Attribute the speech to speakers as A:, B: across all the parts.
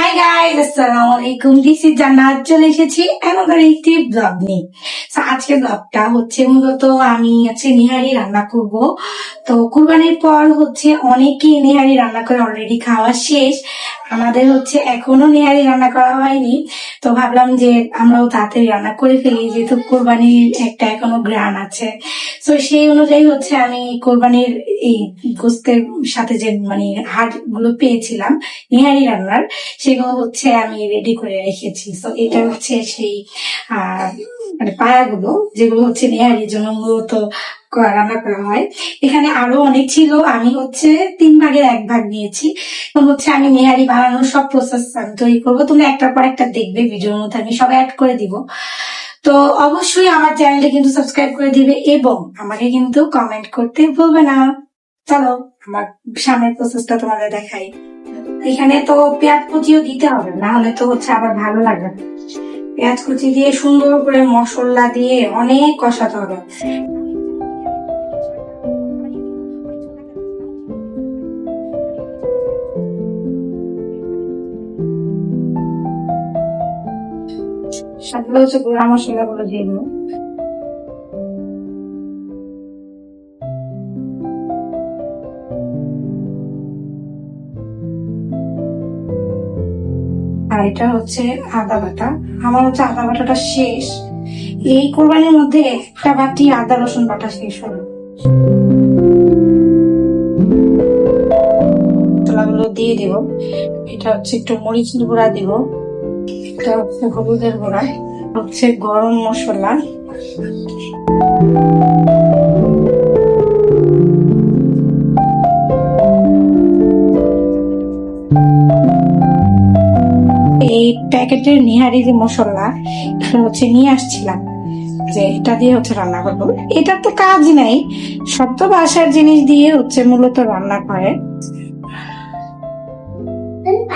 A: Hi guys আসসালামু আলাইকুম this is জান্নাত চলে এসেছি অ্যানাদার একটি ব্লগ নিয়ে। আজকে ব্লগটা হচ্ছে মূলত আমি আজকে নিহারি রান্না করব। তো কুরবানির পর হচ্ছে অনেকেই নিহারি রান্না করে অলরেডি খাওয়া শেষ। আমাদের হচ্ছে এখনও নেহারি রান্না করা হয়নি। তো ভাবলাম যে আমরাও তাড়াতাড়ি রান্না করে ফেলি, যেহেতু কোরবানির একটা এখনও গ্রান আছে। তো সেই অনুযায়ী হচ্ছে আমি কোরবানির এই গোস্তের সাথে যে মানে হাটগুলো পেয়েছিলাম, নেহারি রান্নার, সেগুলো হচ্ছে আমি রেডি করে রেখেছি। তো এটা হচ্ছে সেই, আহ মানে পায়াগুলো, যেগুলো হচ্ছে নেহারির জন্য মূলত রান্না করা হয়। এখানে আরও অনেক ছিল। আমি হচ্ছে তিন ভাগের এক ভাগ নিয়েছি। এবং হচ্ছে আমি নেহারি বানানোর সব প্রসেস আমি তৈরি করব। তুমি একটার পর একটা দেখবে ভিডিওর মধ্যে। আমি সব অ্যাড করে দিব। তো অবশ্যই আমার চ্যানেলটা কিন্তু সাবস্ক্রাইব করে দিবে এবং আমাকে কিন্তু কমেন্ট করতে ভুলবে না। চলো, আমার সামনের প্রসেসটা তোমাদের দেখাই। এখানে তো পেঁয়াজ কুচিও দিতে হবে। না হলে তো হচ্ছে আবার ভালো লাগবে। পেঁয়াজ কুচি দিয়ে সুন্দর করে মশলা দিয়ে অনেক কষাতে হবে। সাথে হচ্ছে গুঁড়া মশলা গুলো দিয়ে দেবো আর এটা হচ্ছে আদা বাটা। আমার হচ্ছে আদা বাটাটা শেষ। এই কোরবানির মধ্যে একটা বাটি আদা, রসুন বাটা শেষ হলো। মশলাগুলো দিয়ে দিব। এটা হচ্ছে একটু মরিচ গুঁড়া দিব। এটা হচ্ছে হলুদের গুঁড়া হচ্ছে গরম মশলা। এই প্যাকেটের নিহারি যে মশলা এটা হচ্ছে নিয়ে আসছিলাম, যে এটা দিয়ে হচ্ছে রান্না করব। এটার তো কাজ নাই সব তো বাসার জিনিস দিয়ে হচ্ছে মূলত রান্না করে।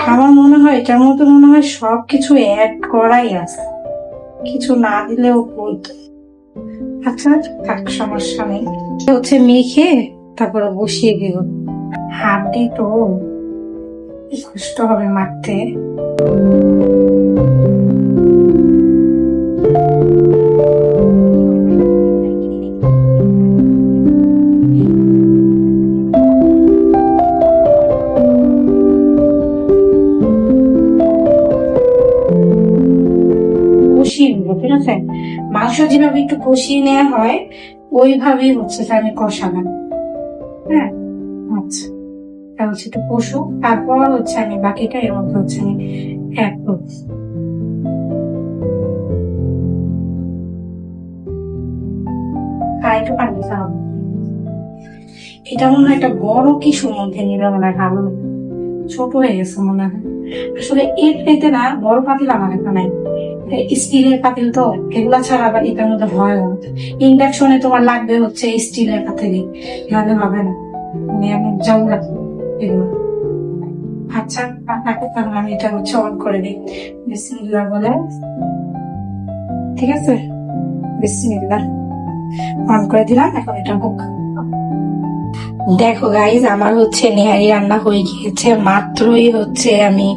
A: আমার মনে হয়, এটার মধ্যে মনে হয় সব কিছু অ্যাড করাই আছে। কিছু না দিলেও বলতো আচ্ছা থাক, সমস্যা নেই। হচ্ছে মেখে, তারপরে বসিয়ে দিব। হাতে তো। কষ্ট হবে মারতে। নেব ঠিক আছে? মাংস যেভাবে একটু কষিয়ে নেওয়া হয়, ওইভাবেই হচ্ছে আমি কষালাম। হ্যাঁ? আচ্ছা। হচ্ছে একটু কষু, তারপর হচ্ছে আমি বাকিটা এর মধ্যে হচ্ছে আমি করব। এটা মনে হয় একটা বড় কিছুর মধ্যে নিলে মনে হয় ভালো ছোট হয়ে গেছে মনে হয়। আসলে এর চাইতে না বড় পাতিল আমার নাই। স্টিলের পাতিল তো, এগুলা ছাড়া আবার এটার মধ্যে না। ইন্ডাকশনে তোমার লাগবে হচ্ছে স্টিলের পাতিলই নাহলে হবে না। মানে আমি যেমন এগুলো। আচ্ছা আপনাকে আমি এটা হচ্ছে অন করে দিই। বিসমিল্লাহ বলে। ঠিক আছে? বিসমিল্লাহ। অন করে দিলাম, এখন এটা হোক দেখো গাইজ আমার হচ্ছে নেহারি রান্না হয়ে গিয়েছে, মাত্রই হচ্ছে আমি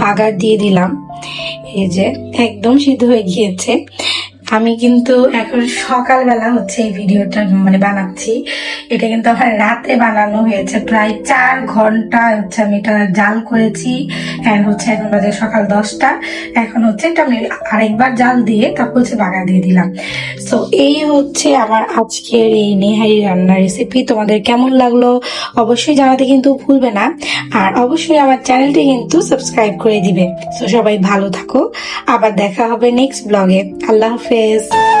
A: বাগার দিয়ে দিলাম। এই যে একদম সিদ্ধ হয়ে গিয়েছে। আমি কিন্তু এখন সকালবেলা হচ্ছে এই ভিডিওটা মানে বানাচ্ছি। এটা কিন্তু আমার রাতে বানানো হয়েছে। প্রায় চার ঘণ্টা হচ্ছে আমি এটা জাল করেছি। অ্যান্ড হচ্ছে এখন বাজে সকাল দশটা। এখন হচ্ছে এটা আমি আরেকবার জাল দিয়ে তারপর হচ্ছে বাগা দিয়ে দিলাম। তো এই হচ্ছে আমার আজকের এই নেহারি রান্নার রেসিপি তোমাদের কেমন লাগল অবশ্যই জানাতে কিন্তু ভুলবে না। আর অবশ্যই আমার চ্যানেলটি কিন্তু সাবস্ক্রাইব করে দিবে। তো সবাই ভালো থাকো। আবার দেখা হবে নেক্সট ব্লগে আল্লাহ হাফেজ। Cheers!